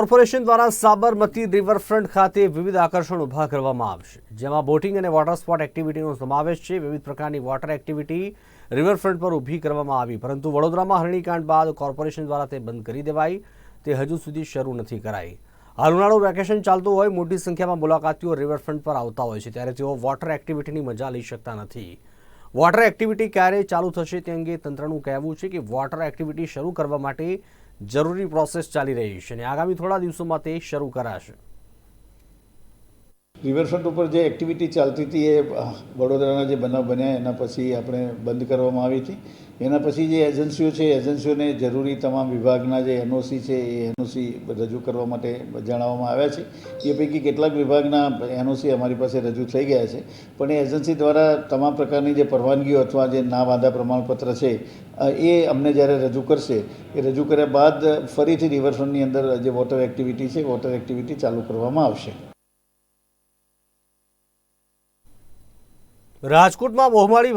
Corporation દ્વારા Sabarmati riverfront ખાતે વિવિધ આકર્ષણ ઊભા કરવામાં આવશે, જેમાં બોટિંગ અને વોટર સ્પોર્ટ એક્ટિવિટીનો સમાવેશ છે. વિવિધ પ્રકારની વોટર એક્ટિવિટી રિવરફ્રન્ટ પર ઊભી કરવામાં આવી, પરંતુ વડોદરામાં હરણીકાંડ બાદ કોર્પોરેશન દ્વારા તે બંધ કરી દેવાઈ. તે હજુ સુધી શરૂ નથી કરાઈ. હાલ ઉનાળુ વેકેશન ચાલતું હોય, મોટી સંખ્યામાં મુલાકાતીઓ રિવરફ્રન્ટ પર આવતા હોય છે, ત્યારે તેઓ વોટર એક્ટિવિટીની મજા લઈ શકતા નથી. વોટર એક્ટિવિટી ક્યારે ચાલુ થશે તે અંગે તંત્રનું કહેવું છે કે વોટર એક્ટિવિટી શરૂ કરવા માટે જરૂરી પ્રોસેસ ચાલી રહી છે અને આગામી થોડા દિવસોમાં તે શરૂ કરાશે. રિવરફ્રન્ટ ઉપર જે એક્ટિવિટી ચાલતી હતી એ વડોદરાના જે બનાવ બન્યા, એના પછી આપણે બંધ કરવામાં આવી હતી. એના પછી જે એજન્સીઓ છે એજન્સીઓને જરૂરી તમામ વિભાગના જે એનઓસી છે, એ એનઓસી રજૂ કરવા માટે જણાવવામાં આવ્યા છે. એ પૈકી કેટલાક વિભાગના એનઓસી અમારી પાસે રજૂ થઈ ગયા છે. પણ એ એજન્સી દ્વારા તમામ પ્રકારની જે પરવાનગીઓ અથવા જે ના વાંધા પ્રમાણપત્ર છે એ અમને જ્યારે રજૂ કરશે, એ રજૂ કર્યા બાદ ફરીથી રિવરફ્રન્ટની અંદર જે વોટર એક્ટિવિટી છે વોટર એક્ટિવિટી ચાલુ કરવામાં આવશે. રાજકોટમાં બહુમાળી